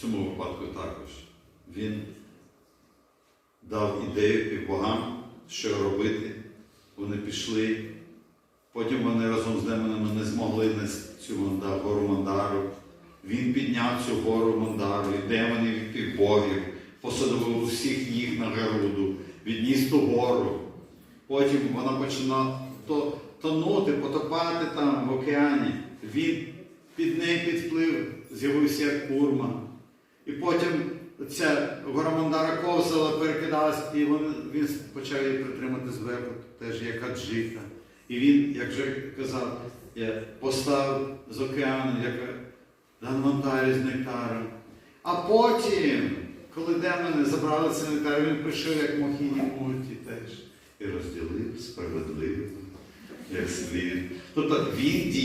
в цьому випадку також. Він дав ідею богам, що робити. Вони пішли. Потім вони разом з демонами не змогли нести цю гору Мандару. Він підняв цю гору Мандару, і демони від богів, посадив усіх їх на Геруду, відніс ту гору. Потім вона почала то, тонути, потопати там в океані. Він під неї підплив, з'явився як курма. І потім ця гора Мандара ковзала, перекидалась, і він, він почав її притримати зверху, теж як аджика. І він, як вже казав, поставив з океану, як Данмантарі з нектаром. А потім, коли демони забрали цей нектар, він прийшов як Мохіні Мульті теж і розділив справедливо, як слід. Тобто він діє.